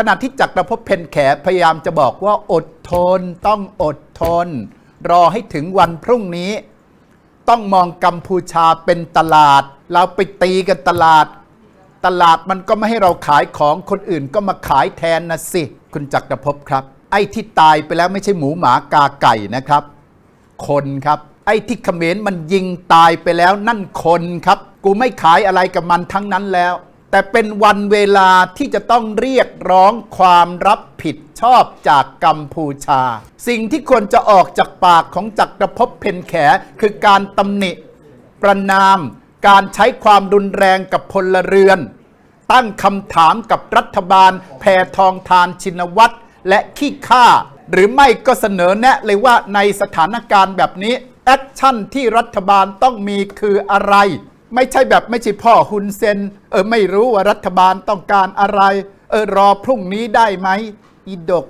ขณะที่จักรภพเพนแขพยายามจะบอกว่าอดทนต้องอดทน รอให้ถึงวันพรุ่งนี้ ต้องมองกัมพูชาเป็นตลาด เราไปตีกันตลาด ตลาดมันก็ไม่ให้เราขายของคนอื่นก็มาขายแทนนะสิ คุณจักรภพครับ ไอ้ที่ตายไปแล้วไม่ใช่หมูหมากาไก่นะครับ คนครับไอ้ที่เขมรมันยิงตายไปแล้วนั่นคนครับ กูไม่ขายอะไรกับมันทั้งนั้นแล้ว แต่เป็นวันเวลาที่จะต้องเรียกร้องความรับผิดชอบจากกัมพูชา สิ่งที่ควรจะออกจากปากของจักรภพเพนแข คือการตำหนิ ประนาม การใช้ความรุนแรงกับพลเรือน ตั้งคำถามกับรัฐบาล แพทองทานชินวัตรและขี้ข้าหรือไม่ก็เสนอแนะเลยว่าในสถานการณ์แบบนี้ แอคชั่นที่รัฐบาลต้องมีคืออะไร ไม่ใช่แบบไม่ใช่พ่อฮุนเซน เออไม่รู้ว่ารัฐบาลต้องการอะไร เออรอพรุ่งนี้ได้ไหมอีดก